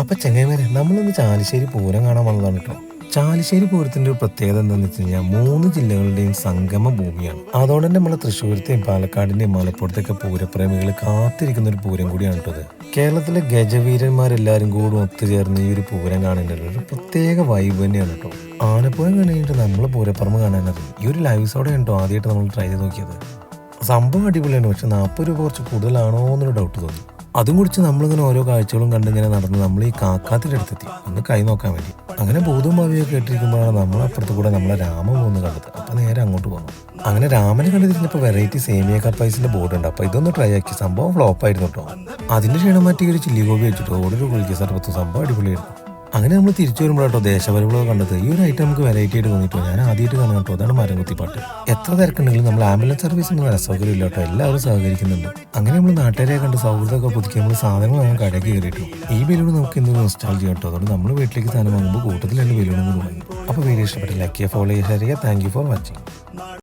അപ്പൊ ചെങ്ങൈമാരെ നമ്മളിന്ന് ചാലിശ്ശേരി പൂരം കാണാൻ വന്നതാണ് കേട്ടോ ചാലിശ്ശേരി പൂരത്തിന്റെ ഒരു പ്രത്യേകത എന്താണെന്ന് വെച്ച് കഴിഞ്ഞാൽ മൂന്ന് ജില്ലകളുടെയും സംഗമ ഭൂമിയാണ്. അതുകൊണ്ട് തന്നെ നമ്മളെ തൃശ്ശൂരത്തെയും പാലക്കാടിന്റെയും മലപ്പുറത്തൊക്കെ പൂരപ്രേമികൾ കാത്തിരിക്കുന്ന ഒരു പൂരം കൂടിയാണ് കേട്ടോ കേരളത്തിലെ ഗജവീരന്മാരെല്ലാരും കൂടി ഒത്തുചേർന്ന് ഈ ഒരു പൂരം കാണേണ്ടത് ഒരു പ്രത്യേക വൈബ് തന്നെയാണ് കേട്ടോ ആനപ്പൂരം കഴിഞ്ഞിട്ട് നമ്മൾ പൂരപ്പറമ്പ് കാണാനത് ഈ ഒരു ലൈവ് സോടെ കേട്ടോ ആദ്യമായിട്ട് നമ്മൾ ട്രൈ ചെയ്ത് നോക്കിയത്. സംഭവം അടിപൊളിയാണ് പക്ഷെ നാൽപ്പത് രൂപ കുറച്ച് കൂടുതലാണോ എന്നൊരു ഡൗട്ട് തോന്നി. അതും കുടിച്ച് നമ്മളിങ്ങനെ ഓരോ കാഴ്ചകളും കണ്ടിങ്ങനെ നടന്ന് നമ്മൾ ഈ കാക്കാത്തിന്റെ അടുത്തെത്തി. ഒന്ന് കൈ നോക്കാൻ വേണ്ടി. അങ്ങനെ ഭൂതവും ഭാവിയൊക്കെ കേട്ടിരിക്കുമ്പോഴാണ് നമ്മൾ അപ്പുറത്ത് കൂടെ നമ്മളെ രാമൻ പോകുന്നത് കണ്ടത്. അപ്പം നേരെ അങ്ങോട്ട് പോകുന്നു അങ്ങനെ രാമനെ കണ്ടു വെറൈറ്റി സേമിയ കപ്പൈസിന്റെ ബോർഡ് ഉണ്ട്. അപ്പോൾ ഇതൊന്ന് ട്രൈ ആക്കി. സംഭവം ഫ്ലോപ്പ് ആയിരുന്നു കേട്ടോ അതിന്റെ ക്ഷീണം മാറ്റി ഒരു ചില്ലി ഗോപി വെച്ചിട്ട് ഓടൊരു കുളിക്കുക സർബത്തും സംഭവം അടിപൊളിയായിരുന്നു. അങ്ങനെ നമ്മൾ തിരിച്ചു വരുമ്പോഴാട്ടോ ദേശപരിപാടികൾ കണ്ടത്. ഈ ഒരു ഐറ്റം നമുക്ക് വെറൈറ്റി ആയിട്ട് തോന്നിയിട്ടോ ഞാൻ ആദ്യമായിട്ട് കാണാൻ കേട്ടോ അതാണ് മരം കുത്തിപ്പാട്ട് എത്ര തിരക്കുണ്ടെങ്കിലും നമ്മൾ ആംബുലൻസ് സർവീസ് ഒന്നും അസൗകര്യം ഇല്ല കേട്ടോ എല്ലാവരും സഹകരിക്കുന്നുണ്ട്. അങ്ങനെ നമ്മൾ നാട്ടുകാരെ കണ്ട് സൗഹൃദമൊക്കെ പുതുക്കി നമ്മൾ സാധനങ്ങൾ വാങ്ങാൻ കടയ്ക്ക് കയറിയിട്ടു. ഈ ബലൂൺ നമുക്ക് എന്തെങ്കിലും ഇൻസ്റ്റാൾ ചെയ്യാം കേട്ടോ അതുകൊണ്ട് നമ്മൾ വീട്ടിലേക്ക് സാധനം വാങ്ങുമ്പോൾ കൂട്ടത്തിൽ രണ്ട് ബലൂൺ കൂടി വാങ്ങി. അപ്പോൾ വീഡിയോ ഇഷ്ടപ്പെട്ടില്ല ലക്കിയ ഫോളോ ചെയ്യുക താങ്ക് യു ഫോർ വാച്ചിങ്